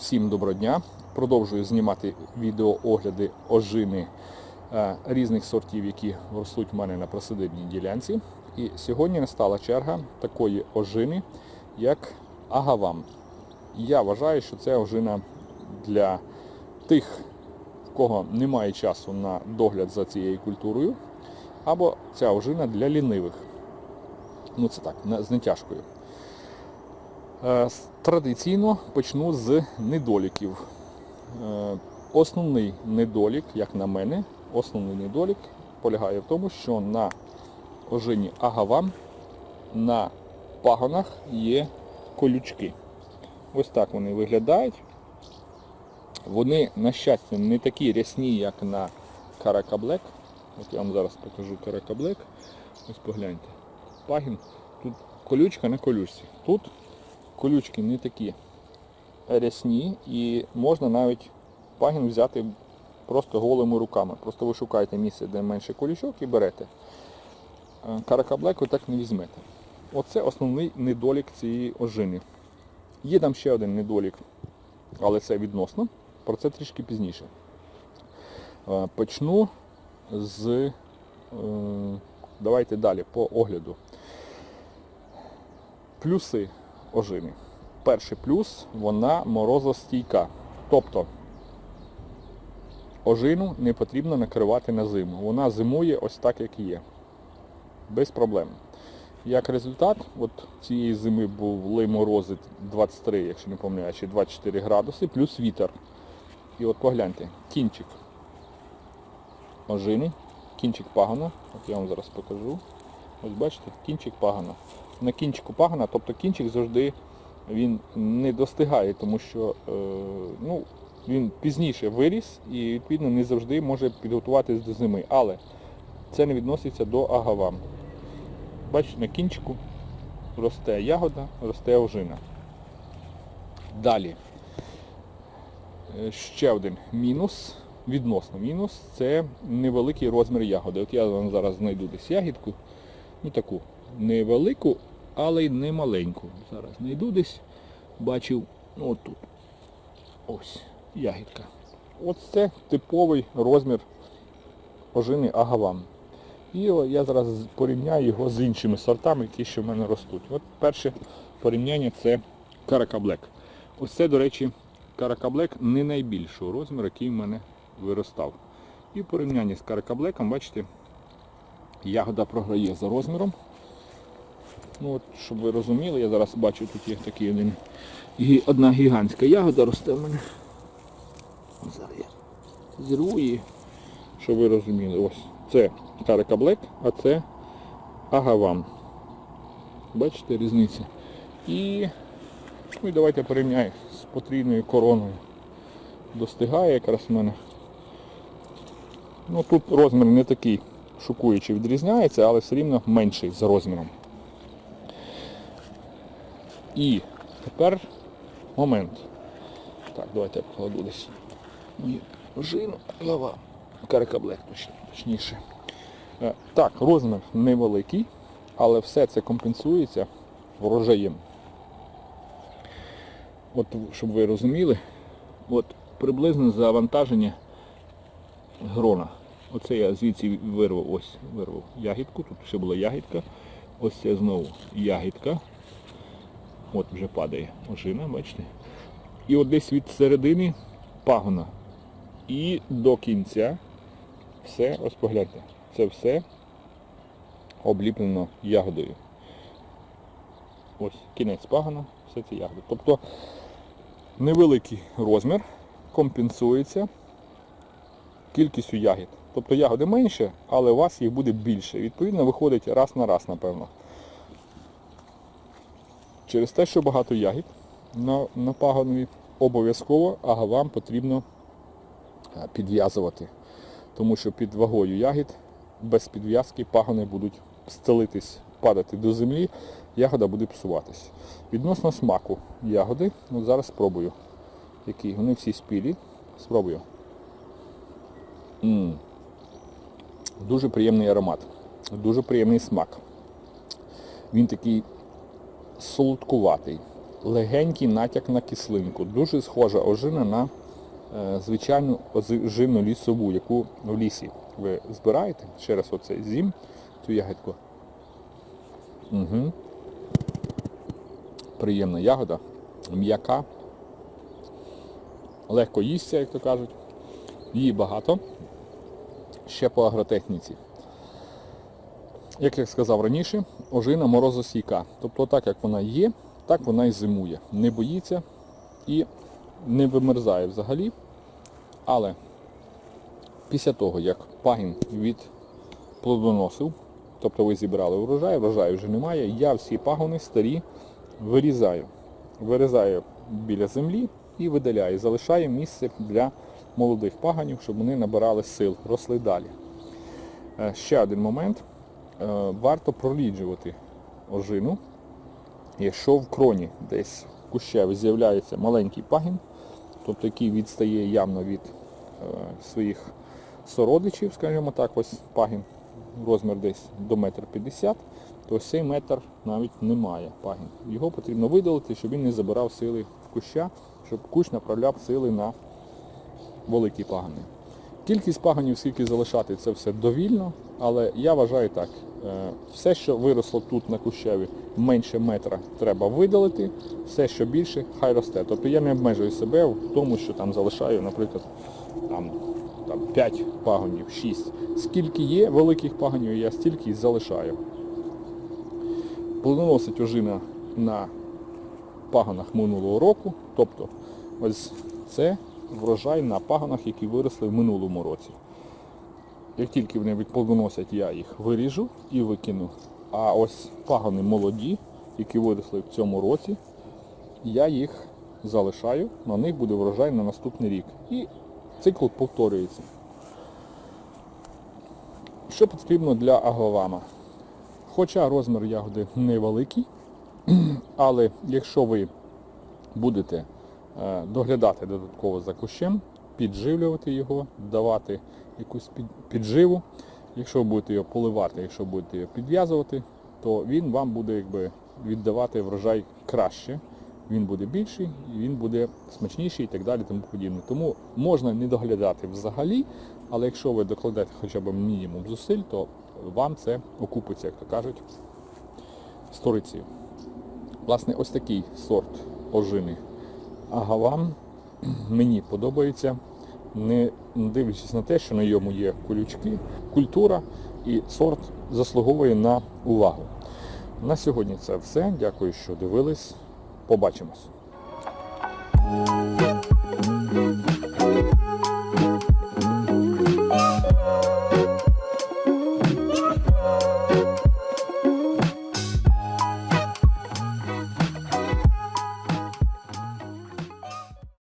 Всім доброго дня. Продовжую знімати відеоогляди ожини е, різних сортів, які ростуть в мене на присадибній ділянці. І сьогодні настала черга такої ожини, як агавам. Я вважаю, що це ожина для тих, в кого немає часу на догляд за цією культурою, або ця ожина для лінивих. Ну це так, з нетяжкою. Е, Традиційно почну з недоліків. Е, Основний недолік, як на мене, основний недолік полягає в тому, що на ожині агавам на пагонах є колючки. Ось так вони виглядають. Вони, на щастя, не такі рясні, як на каракаблек. От я вам зараз покажу каракаблек. Ось погляньте. Пагін. Тут колючка на колючці. Тут колючки не такі рясні і можна навіть пагін взяти просто голими руками. Просто ви шукаєте місце, де менше колючок і берете. Е, Каракаблек ви так не візьмете. Оце основний недолік цієї ожини. Є там ще один недолік, але це відносно. Про це трішки пізніше. Е, Почну з. е, Давайте далі по огляду. Плюси ожини. Перший плюс вона морозостійка. Тобто ожину не потрібно накривати на зиму. Вона зимує ось так, як є. Без проблем. Як результат, от цієї зими були морози 23, якщо не помиляю, чи 24 градуси, плюс вітер. І от погляньте, кінчик ожини, кінчик пагона. От я вам зараз покажу. Ось бачите, кінчик пагона. На кінчику пагона, тобто кінчик завжди він не достигає, тому що е, ну, він пізніше виріс і відповідно не завжди може підготуватись до зими. Але це не відноситься до агавам. Бачите, на кінчику росте ягода, росте ожина. Далі. Е, Ще один мінус, відносно мінус, це невеликий розмір ягоди. От я вам зараз знайду десь ягідку, ну таку невелику, але й не маленьку. Зараз знайду десь, бачив, ну от. Ось, ягідка. Ось це типовий розмір ожини агавам. І я зараз порівняю його з іншими сортами, які ще в мене ростуть. От перше порівняння це каракаблек. Ось це, до речі, каракаблек не найбільшого розміру, який в мене виростав. І в порівнянні з каракаблеком, бачите, ягода програє за розміром. Ну от, Щоб ви розуміли, я зараз бачу, тут є такий один, одна гігантська ягода росте в мене. Зараз я зірву її, щоб ви розуміли. Ось це каракаблек, а це агавам. Бачите різницю? І, ну, давайте порівняємо з потрійною короною. Достигає якраз в мене. Ну тут розмір не такий шокуючий відрізняється, але все рівно менший за розміром. І тепер момент. Так, давайте я покладу десь мою жину, глава. Карикаблек точніше. Е, Так, розмір невеликий, але все це компенсується врожаєм. От, щоб ви розуміли, от приблизне завантаження грона. Оце я звідси вирвав, ось вирвав ягідку, тут ще була ягідка. Ось це знову ягідка. От вже падає ожина, бачите. І от десь від середини пагона. І до кінця все, ось погляньте, це все обліплено ягодою. Ось кінець пагона, все це ягода. Тобто невеликий розмір компенсується кількістю ягід. Тобто ягоди менше, але у вас їх буде більше. Відповідно, виходить раз на раз, напевно. Через те, що багато ягід на, на пагонові, обов'язково агавам потрібно е, підв'язувати. Тому що під вагою ягід без підв'язки пагони будуть стелитись, падати до землі, ягода буде псуватись. Відносно смаку ягоди, ну зараз спробую. Які? Вони всі спілі. Спробую. м Дуже приємний аромат, дуже приємний смак. Він такий солодкуватий. легенький натяк на кислинку. Дуже схожа ожина на е, звичайну ожину лісову, яку в лісі ви збираєте. Ще раз оцей зім, цю ягідку. Угу. Приємна ягода, м'яка, легко їсться, як то кажуть. Її багато. Ще по агротехніці. Як я сказав раніше, ожина морозостійка. Тобто так як вона є, так вона і зимує. Не боїться і не вимерзає взагалі. Але після того, як пагін від плодоносив, тобто ви зібрали урожай, врожаю вже немає, я всі пагони старі вирізаю. Вирізаю біля землі і видаляю. Залишаю місце для молодих паганів, щоб вони набирали сил, росли далі. Е, Ще один момент. Е, Варто проліджувати ожину. Якщо в кроні десь в кущеві з'являється маленький пагін, тобто який відстає явно від е, своїх сородичів, скажімо так, ось пагін, розмір десь до метр п'ятдесят, то ось цей метр навіть немає пагін. Його потрібно видалити, щоб він не забирав сили в куща, щоб кущ направляв сили на великі пагани. Кількість паганів, скільки залишати, це все довільно, але я вважаю так. Е, Все, що виросло тут на кущеві менше метра, треба видалити, все, що більше, хай росте. Тобто я не обмежую себе в тому, що там залишаю, наприклад, там, там 5 пагонів, 6. Скільки є великих паганів, я стільки і залишаю. Плодоносить ожина на пагонах минулого року, тобто ось це врожай на пагонах, які виросли в минулому році. Як тільки вони відплодоносять, я їх виріжу і викину. А ось пагони молоді, які виросли в цьому році, я їх залишаю, на них буде врожай на наступний рік. І цикл повторюється. Що потрібно для аглавама? Хоча розмір ягоди невеликий, але якщо ви будете е, доглядати додатково за кущем, підживлювати його, давати якусь підживу. Якщо ви будете його поливати, якщо будете його підв'язувати, то він вам буде якби віддавати врожай краще. Він буде більший, він буде смачніший і так далі, тому подібне. Тому можна не доглядати взагалі, але якщо ви докладете хоча б мінімум зусиль, то вам це окупиться, як то кажуть, сторицею. Власне, ось такий сорт ожини агавам мені подобається, не дивлячись на те, що на йому є колючки, культура і сорт заслуговує на увагу. На сьогодні це все. Дякую, що дивились. Побачимось.